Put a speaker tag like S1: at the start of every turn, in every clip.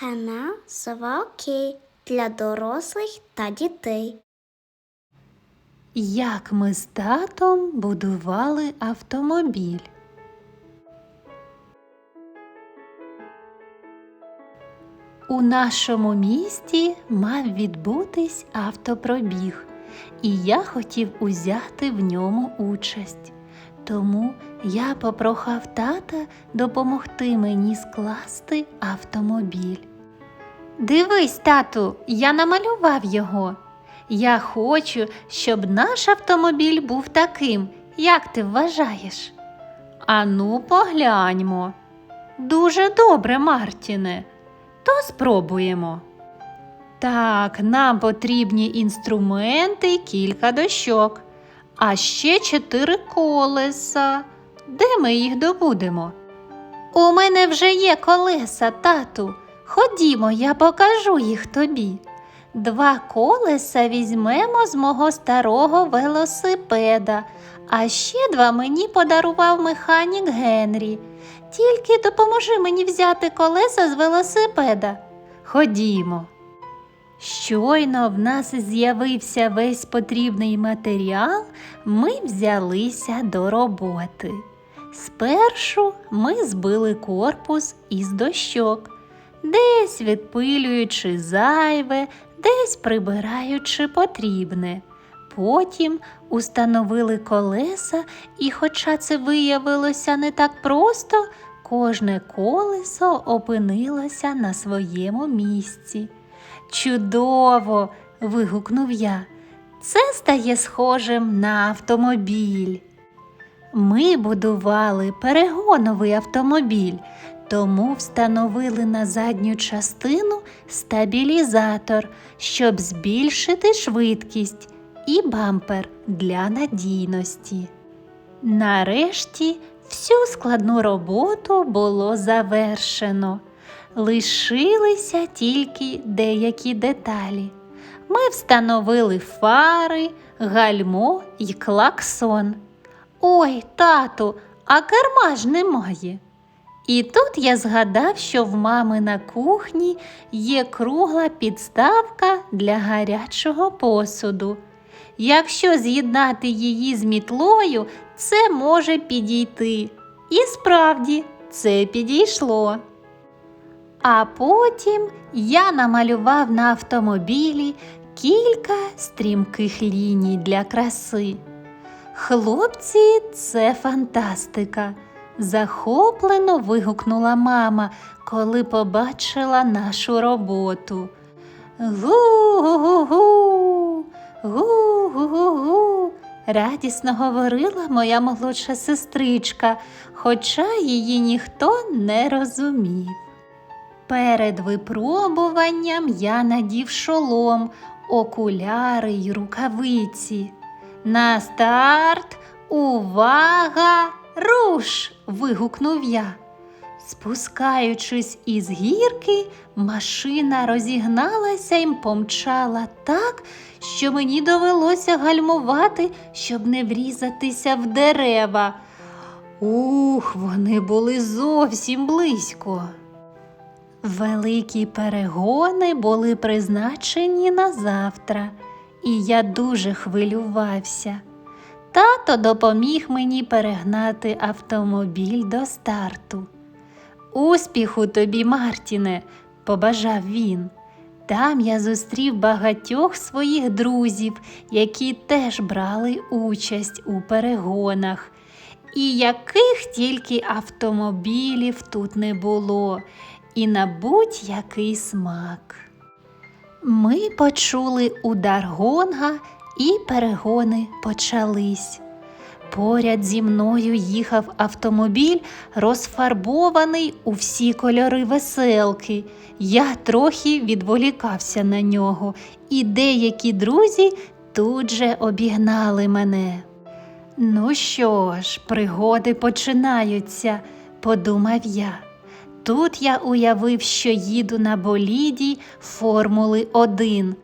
S1: Канал Сова для дорослих та дітей.
S2: Як ми з татом будували автомобіль. У нашому місті мав відбутись автопробіг, і я хотів узяти в ньому участь. Тому я попрохав тата допомогти мені скласти автомобіль. Дивись, тату, я намалював його. Я хочу, щоб наш автомобіль був таким, як ти вважаєш. Ану, погляньмо. Дуже добре, Мартіне. То спробуємо. Так, нам потрібні інструменти і кілька дощок, а ще чотири колеса. Де ми їх добудемо? У мене вже є колеса, тату. Ходімо, я покажу їх тобі. Два колеса візьмемо з мого старого велосипеда, а ще два мені подарував механік Генрі. Тільки допоможи мені взяти колеса з велосипеда. Ходімо. Щойно в нас з'явився весь потрібний матеріал, ми взялися до роботи. Спершу ми збили корпус із дощок, десь відпилюючи зайве, десь прибираючи потрібне. Потім установили колеса, і, хоча це виявилося не так просто, кожне колесо опинилося на своєму місці. Чудово! вигукнув я. Це стає схожим на автомобіль. Ми будували перегоновий автомобіль, тому встановили на задню частину стабілізатор, щоб збільшити швидкість і бампер для надійності. Нарешті всю складну роботу було завершено. Лишилися тільки деякі деталі. Ми встановили фари, гальмо і клаксон. Ой, тату, а керма ж немає. І тут я згадав, що в мами на кухні є кругла підставка для гарячого посуду. Якщо з'єднати її з мітлою, це може підійти. І справді це підійшло. А потім я намалював на автомобілі кілька стрімких ліній для краси. Хлопці, це фантастика. Захоплено вигукнула мама, коли побачила нашу роботу. Гу-гу-гу, гу-гу-гу, радісно говорила моя молодша сестричка, хоча її ніхто не розумів. Перед випробуванням я надів шолом, окуляри й рукавиці. На старт, увага, руш! вигукнув я. Спускаючись із гірки, машина розігналася й помчала так, що мені довелося гальмувати, щоб не врізатися в дерева. Ух, вони були зовсім близько. Великі перегони були призначені на завтра, і я дуже хвилювався. Тато допоміг мені перегнати автомобіль до старту. Успіху тобі, Мартіне, побажав він. Там я зустрів багатьох своїх друзів, які теж брали участь у перегонах. І яких тільки автомобілів тут не було, і на будь-який смак. Ми почули удар гонга, і перегони почались. Поряд зі мною їхав автомобіль, розфарбований у всі кольори веселки. Я трохи відволікався на нього, і деякі друзі тут же обігнали мене. Ну що ж, пригоди починаються, подумав я. Тут я уявив, що їду на боліді Формули 1.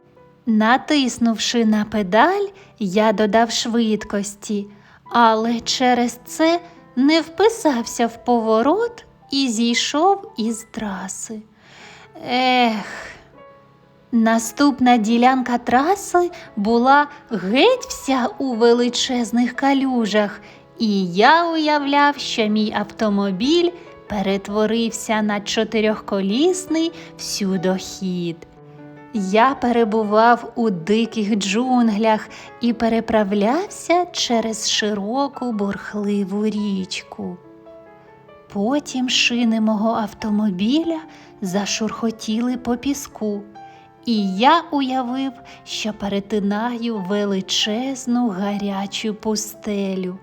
S2: Натиснувши на педаль, я додав швидкості, але через це не вписався в поворот і зійшов із траси. Ех. Наступна ділянка траси була геть вся у величезних калюжах, і я уявляв, що мій автомобіль перетворився на чотирьохколісний всюдохід. Я перебував у диких джунглях і переправлявся через широку бурхливу річку. Потім шини мого автомобіля зашурхотіли по піску, і я уявив, що перетинаю величезну гарячу пустелю.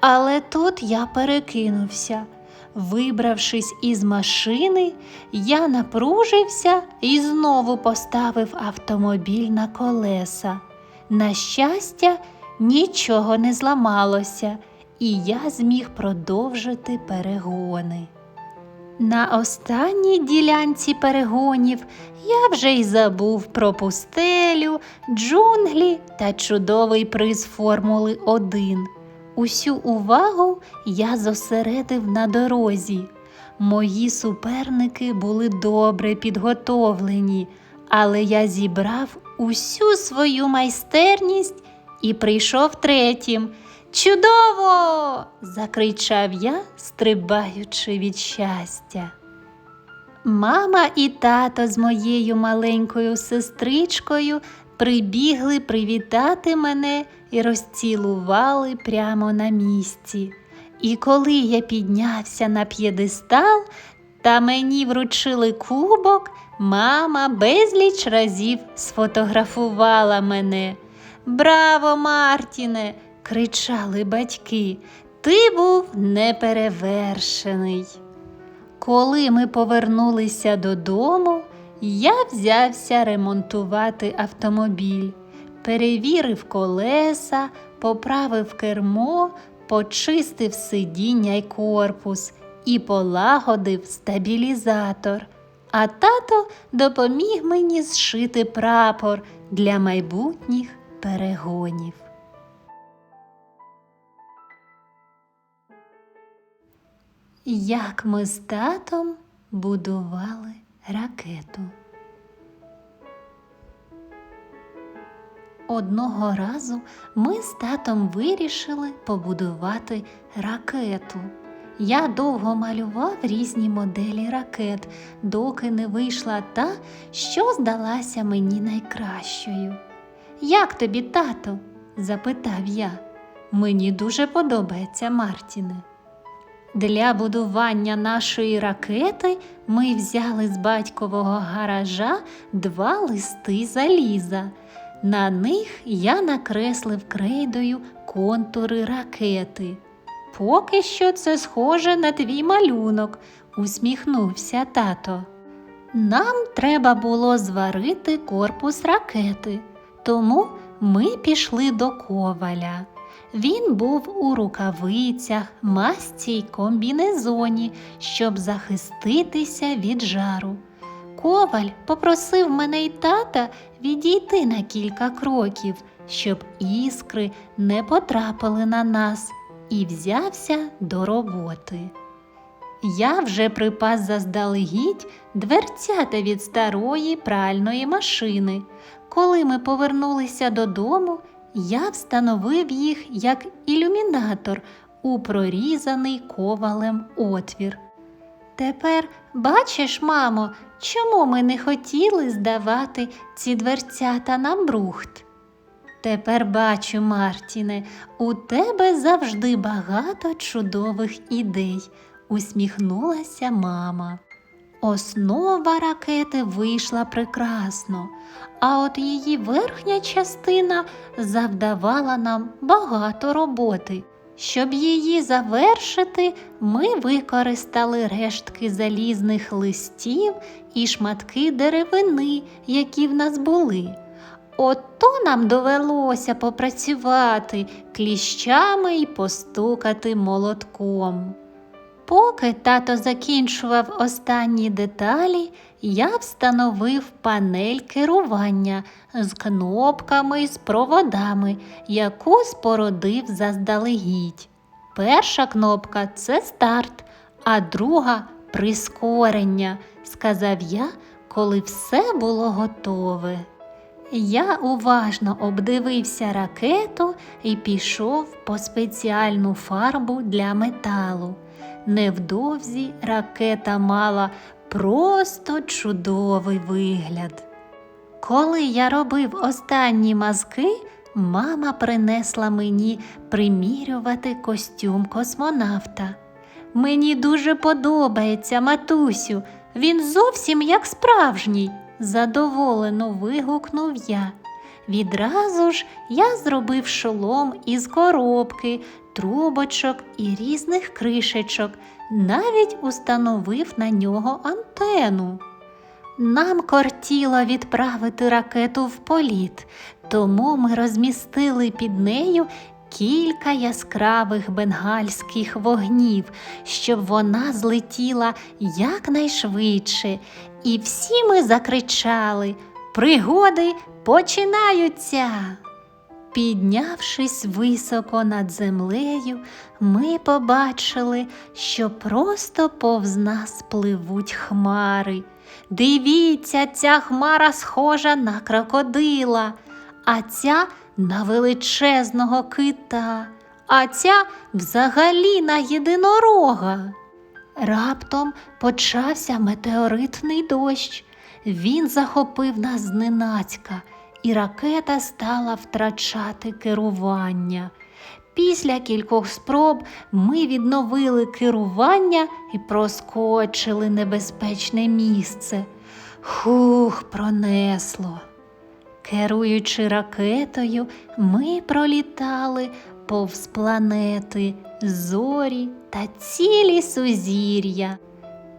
S2: Але тут я перекинувся. Вибравшись із машини, я напружився і знову поставив автомобіль на колеса. На щастя, нічого не зламалося, і я зміг продовжити перегони. На останній ділянці перегонів я вже й забув про пустелю, джунглі та чудовий приз Формули 1. Усю увагу я зосередив на дорозі. Мої суперники були добре підготовлені, але я зібрав усю свою майстерність і прийшов третім. Чудово! закричав я, стрибаючи від щастя. Мама і тато з моєю маленькою сестричкою прибігли привітати мене і розцілували прямо на місці. І коли я піднявся на п'єдестал та мені вручили кубок, мама безліч разів сфотографувала мене. Браво, Мартіне! кричали батьки. Ти був неперевершений. Коли ми повернулися додому, я взявся ремонтувати автомобіль, перевірив колеса, поправив кермо, почистив сидіння й корпус і полагодив стабілізатор. А тато допоміг мені зшити прапор для майбутніх перегонів. Як ми з татом будували ракету. Одного разу ми з татом вирішили побудувати ракету. Я довго малював різні моделі ракет, доки не вийшла та, що здалася мені найкращою. Як тобі, тато? запитав я. Мені дуже подобається Мартіне. Для будування нашої ракети ми взяли з батькового гаража два листи заліза. На них я накреслив крейдою контури ракети. Поки що це схоже на твій малюнок, усміхнувся тато. Нам треба було зварити корпус ракети, тому ми пішли до коваля. Він був у рукавицях, масці й комбінезоні, щоб захиститися від жару. Коваль попросив мене й тата відійти на кілька кроків, щоб іскри не потрапили на нас, і взявся до роботи. Я вже припас заздалегідь дверцята від старої пральної машини. Коли ми повернулися додому, я встановив їх як ілюмінатор у прорізаний ковалем отвір. Тепер бачиш, мамо, чому ми не хотіли здавати ці дверцята на брухт? Тепер бачу, Мартіне, у тебе завжди багато чудових ідей, усміхнулася мама. Основа ракети вийшла прекрасно, а от її верхня частина завдавала нам багато роботи. Щоб її завершити, ми використали рештки залізних листів і шматки деревини, які в нас були. Ото нам довелося попрацювати кліщами і постукати молотком. Поки тато закінчував останні деталі, я встановив панель керування з кнопками і з проводами, яку спородив заздалегідь. Перша кнопка це старт, а друга прискорення, сказав я, коли все було готове. Я уважно обдивився ракету і пішов по спеціальну фарбу для металу. Невдовзі ракета мала просто чудовий вигляд. Коли я робив останні мазки, мама принесла мені примірювати костюм космонавта. Мені дуже подобається, матусю, він зовсім як справжній, задоволено вигукнув я. Відразу ж я зробив шолом із коробки, трубочок і різних кришечок, навіть установив на нього антену. Нам кортіло відправити ракету в політ, тому ми розмістили під нею кілька яскравих бенгальських вогнів, щоб вона злетіла якнайшвидше. І всі ми закричали Пригоди починаються. Піднявшись високо над землею, ми побачили, що просто повз нас пливуть хмари. Дивіться, ця хмара схожа на крокодила, а ця на величезного кита, а ця взагалі на єдинорога. Раптом почався метеоритний дощ. Він захопив нас зненацька, і ракета стала втрачати керування. Після кількох спроб ми відновили керування і проскочили небезпечне місце. Хух, пронесло. Керуючи ракетою, ми пролітали повз планети, зорі та цілі сузір'я.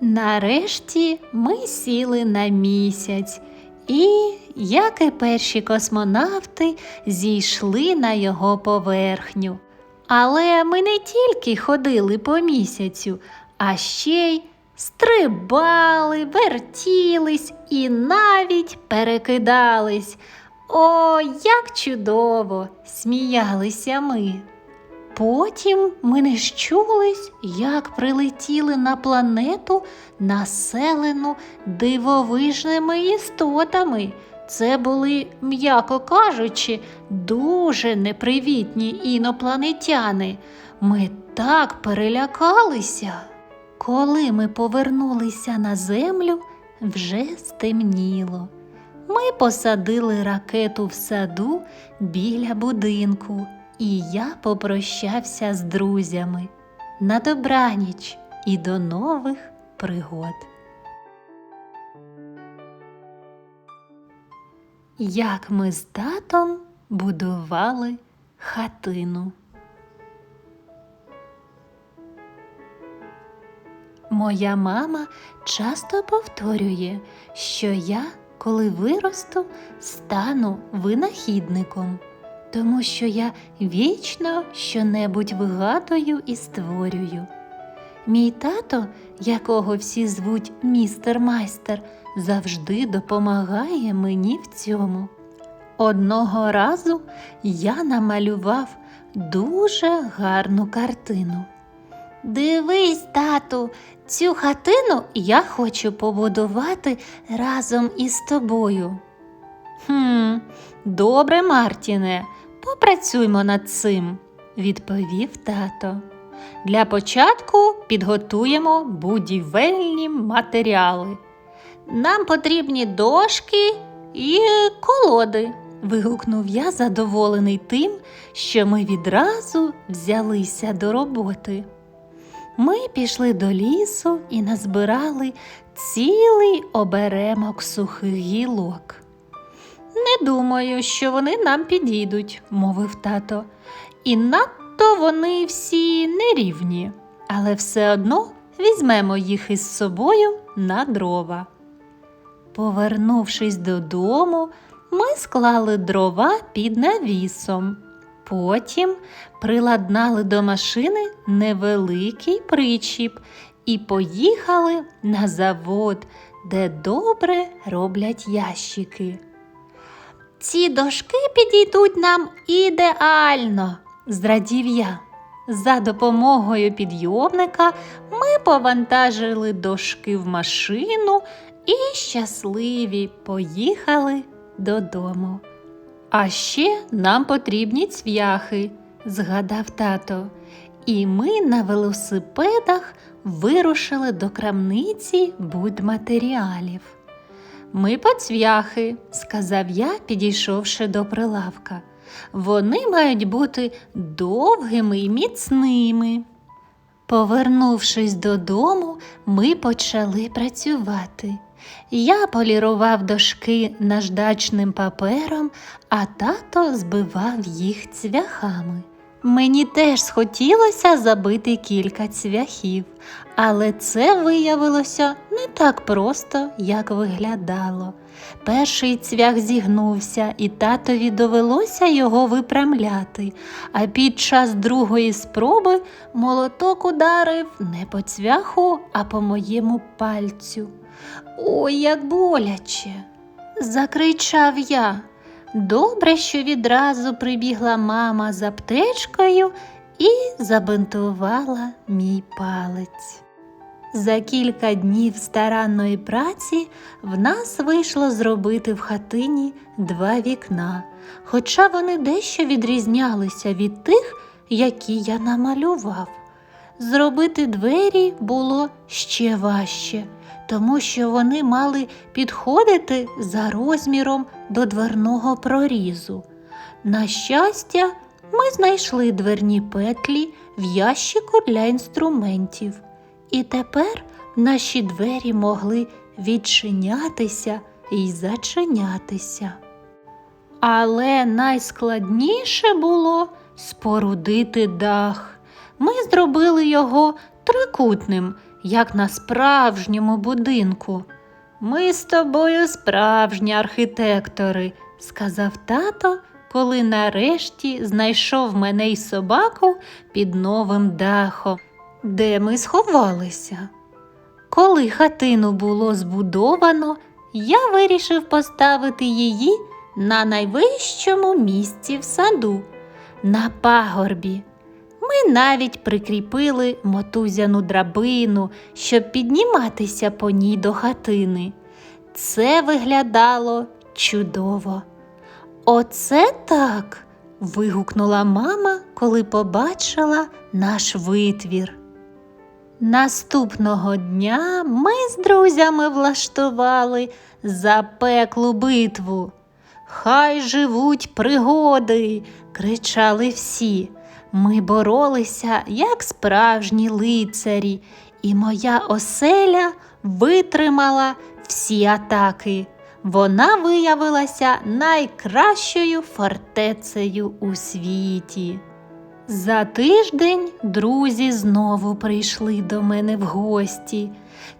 S2: Нарешті ми сіли на місяць і, як і перші космонавти, зійшли на його поверхню. Але ми не тільки ходили по місяцю, а ще й стрибали, вертілись і навіть перекидались. О, як чудово! сміялися ми. Потім ми не щулись, як прилетіли на планету, населену дивовижними істотами. Це були, м'яко кажучи, дуже непривітні інопланетяни. Ми так перелякалися. Коли ми повернулися на землю, вже стемніло. Ми посадили ракету в саду біля будинку, і я попрощався з друзями. На добраніч і до нових пригод. Як ми з татом будували хатину. Моя мама часто повторює, що я, коли виросту, стану винахідником, тому що я вічно щонебудь вигадую і створюю. Мій тато, якого всі звуть містер майстер, завжди допомагає мені в цьому. Одного разу я намалював дуже гарну картину. Дивись, тату, цю хатину я хочу побудувати разом із тобою. Хм, добре, Мартіне, попрацюймо над цим, відповів тато. Для початку підготуємо будівельні матеріали. Нам потрібні дошки і колоди. вигукнув я, задоволений тим, що ми відразу взялися до роботи. Ми пішли до лісу і назбирали цілий оберемок сухих гілок. Не думаю, що вони нам підійдуть, мовив тато. І надто вони всі нерівні, але все одно візьмемо їх із собою на дрова. Повернувшись додому, ми склали дрова під навісом. Потім приладнали до машини невеликий причіп і поїхали на завод, де добре роблять ящики. Ці дошки підійдуть нам ідеально, зрадів я. За допомогою підйомника ми повантажили дошки в машину і щасливі поїхали додому. А ще нам потрібні цвяхи, згадав тато. І ми на велосипедах вирушили до крамниці будматеріалів. Ми по цвяхи, сказав я, підійшовши до прилавка. Вони мають бути довгими і міцними. Повернувшись додому, ми почали працювати. Я полірував дошки наждачним папером, а тато збивав їх цвяхами. Мені теж схотілося забити кілька цвяхів, але це виявилося не так просто, як виглядало. Перший цвях зігнувся, і татові довелося його випрямляти, а під час другої спроби молоток ударив не по цвяху, а по моєму пальцю. Ой, як боляче. закричав я. Добре, що відразу прибігла мама з аптечкою і забинтувала мій палець. За кілька днів старанної праці в нас вийшло зробити в хатині два вікна, хоча вони дещо відрізнялися від тих, які я намалював. Зробити двері було ще важче, тому що вони мали підходити за розміром до дверного прорізу. На щастя, ми знайшли дверні петлі в ящику для інструментів, і тепер наші двері могли відчинятися і зачинятися. Але найскладніше було спорудити дах. Ми зробили його трикутним, як на справжньому будинку. Ми з тобою справжні архітектори, сказав тато, коли нарешті знайшов мене й собаку під новим дахом, де ми сховалися. Коли хатину було збудовано, я вирішив поставити її на найвищому місці в саду, на пагорбі. Ми навіть прикріпили мотузяну драбину, щоб підніматися по ній до хатини. Це виглядало чудово. Оце так. вигукнула мама, коли побачила наш витвір. Наступного дня ми з друзями влаштували запеклу битву. Хай живуть пригоди, кричали всі. Ми боролися, як справжні лицарі, і моя оселя витримала всі атаки. Вона виявилася найкращою фортецею у світі. За тиждень друзі знову прийшли до мене в гості.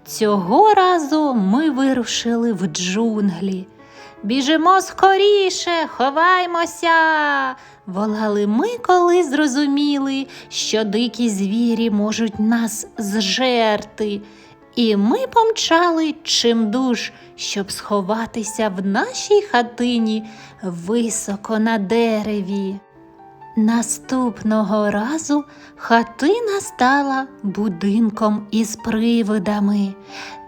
S2: Цього разу ми вирушили в джунглі. Біжимо скоріше, ховаймося. Волали ми, коли зрозуміли, що дикі звірі можуть нас зжерти. І ми помчали чимдуж, щоб сховатися в нашій хатині високо на дереві. Наступного разу хатина стала будинком із привидами.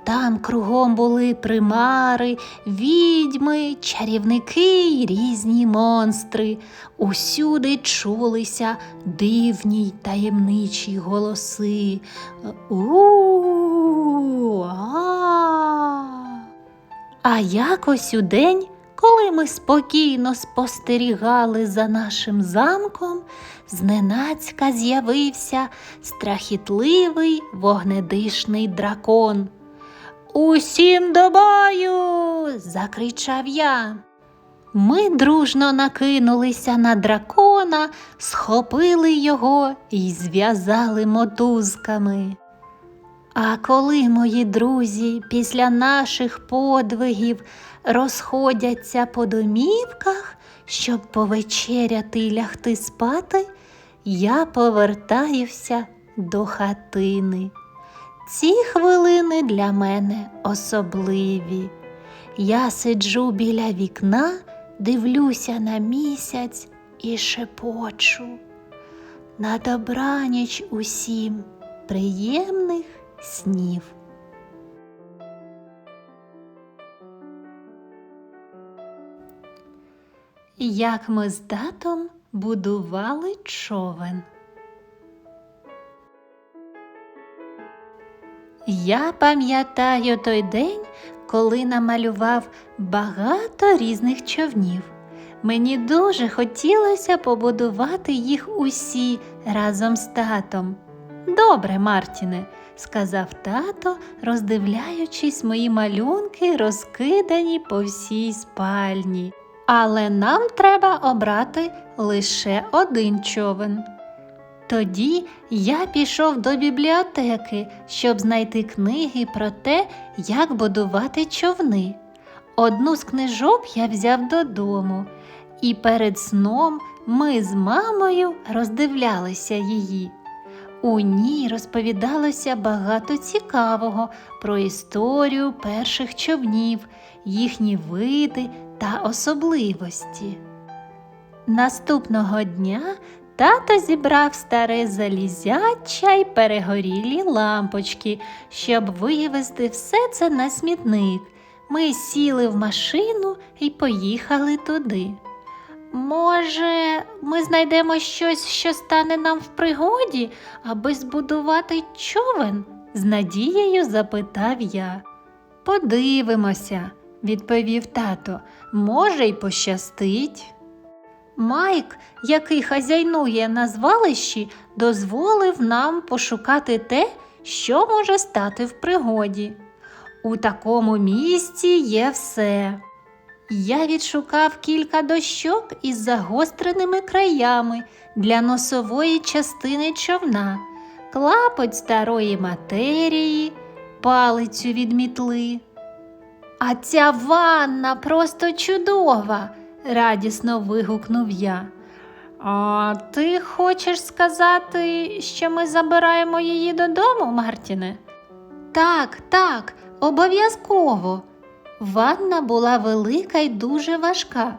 S2: Там кругом були примари, відьми, чарівники й різні монстри. Усюди чулися дивні й таємничі голоси. У. А. А якось у день, коли ми спокійно спостерігали за нашим замком, зненацька з'явився страхітливий вогнедишний дракон. Усім до бою! закричав я. Ми дружно накинулися на дракона, схопили його і зв'язали мотузками. А коли мої друзі після наших подвигів розходяться по домівках, щоб повечеряти і лягти спати, я повертаюся до хатини. Ці хвилини для мене особливі. Я сиджу біля вікна, дивлюся на місяць і шепочу. На добраніч усім приємних снів. Як ми з татом будували човен. Я пам'ятаю той день, коли намалював багато різних човнів. Мені дуже хотілося побудувати їх усі разом з татом. Добре, Мартіне, сказав тато, роздивляючись мої малюнки, розкидані по всій спальні. Але нам треба обрати лише один човен. Тоді я пішов до бібліотеки, щоб знайти книги про те, як будувати човни. Одну з книжок я взяв додому, і перед сном ми з мамою роздивлялися її. У ній розповідалося багато цікавого про історію перших човнів, їхні види та особливості. Наступного дня тато зібрав старе залізяча й перегорілі лампочки, щоб вивезти все це на смітник. Ми сіли в машину і поїхали туди. Може, ми знайдемо щось, що стане нам в пригоді, аби збудувати човен? з надією запитав я. Подивимося, відповів тато. Може, й пощастить. Майк, який хазяйнує на звалищі, дозволив нам пошукати те, що може стати в пригоді. У такому місці є все. Я відшукав кілька дощок із загостреними краями для носової частини човна, клапоть старої матерії, палицю від мітли. А ця ванна просто чудова, радісно вигукнув я. А ти хочеш сказати, що ми забираємо її додому, Мартіне? Так, так, обов'язково. Ванна була велика й дуже важка,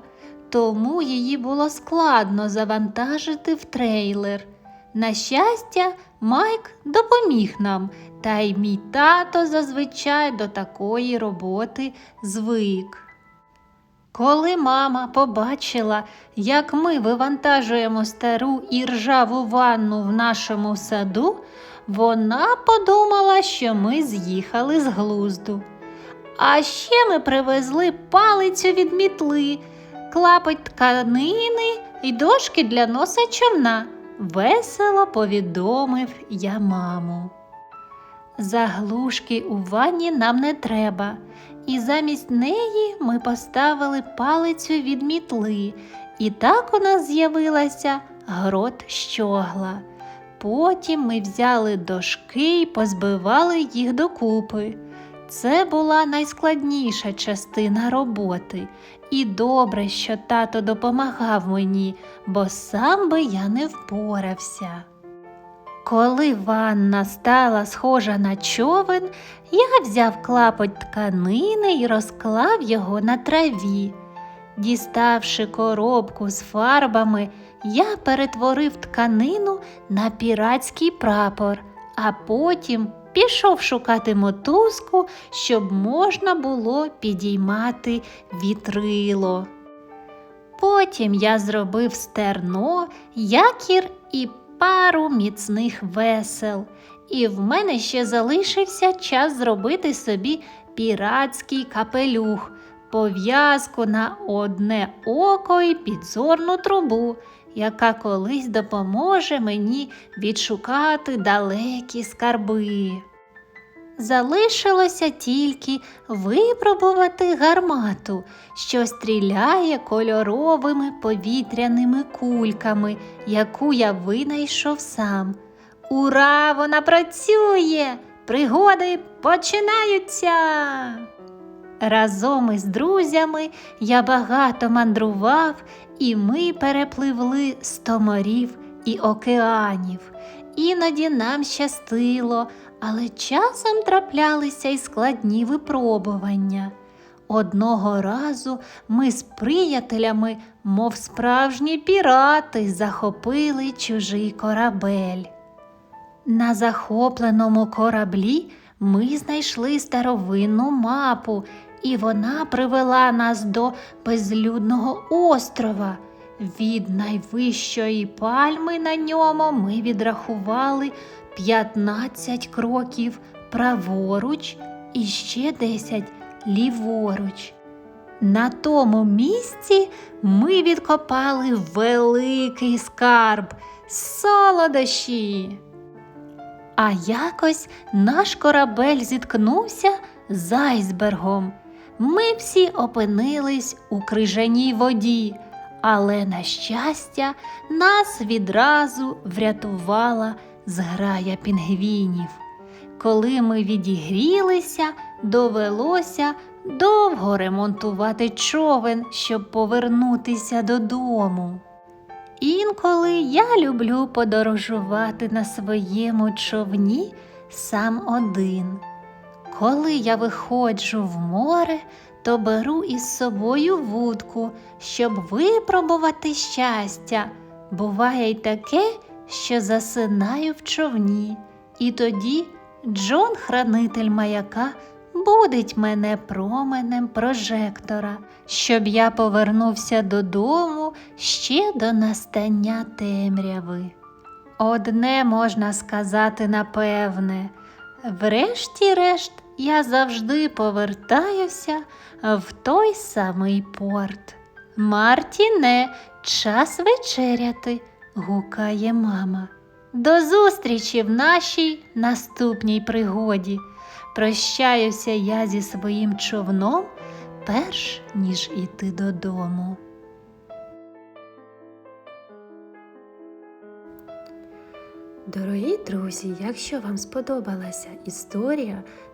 S2: тому її було складно завантажити в трейлер. На щастя, Майк допоміг нам, та й мій тато зазвичай до такої роботи звик. Коли мама побачила, як ми вивантажуємо стару і ржаву ванну в нашому саду, вона подумала, що ми з'їхали з глузду. А ще ми привезли палицю від мітли, клапоть тканини і дошки для носа човна. Весело повідомив я маму. Заглушки у ванні нам не треба, і замість неї ми поставили палицю від мітли, і так у нас з'явилася грот щогла. Потім ми взяли дошки і позбивали їх докупи. Це була найскладніша частина роботи, і добре, що тато допомагав мені, бо сам би я не впорався. Коли ванна стала схожа на човен, я взяв клапоть тканини і розклав його на траві. Діставши коробку з фарбами, я перетворив тканину на піратський прапор, а потім пішов шукати мотузку, щоб можна було підіймати вітрило. Потім я зробив стерно, якір і пару міцних весел, і в мене ще залишився час зробити собі піратський капелюх, пов'язку на одне око і підзорну трубу, яка колись допоможе мені відшукати далекі скарби. Залишилося тільки випробувати гармату, що стріляє кольоровими повітряними кульками, яку я винайшов сам. Ура! Вона працює! Пригоди починаються! Разом із друзями я багато мандрував, і ми перепливли сто морів і океанів. Іноді нам щастило, але часом траплялися й складні випробування. Одного разу ми з приятелями, мов справжні пірати, захопили чужий корабель. На захопленому кораблі ми знайшли старовинну мапу і вона привела нас до безлюдного острова. Від найвищої пальми на ньому ми відрахували 15 кроків праворуч і ще 10 ліворуч. На тому місці ми відкопали великий скарб солодощі. А якось наш корабель зіткнувся з айсбергом. Ми всі опинились у крижаній воді, але, на щастя, нас відразу врятувала зграя пінгвінів. Коли ми відігрілися, довелося довго ремонтувати човен, щоб повернутися додому. Інколи я люблю подорожувати на своєму човні сам один. Коли я виходжу в море, то беру із собою вудку, щоб випробувати щастя. Буває й таке, що засинаю в човні, і тоді Джон, хранитель маяка, будить мене променем прожектора, щоб я повернувся додому ще до настання темряви. Одне можна сказати напевне, врешті-решт я завжди повертаюся в той самий порт. Мартіне, час вечеряти, гукає мама. До зустрічі в нашій наступній пригоді. Прощаюся я зі своїм човном, перш ніж іти додому.
S3: Дорогі друзі, якщо вам сподобалася історія,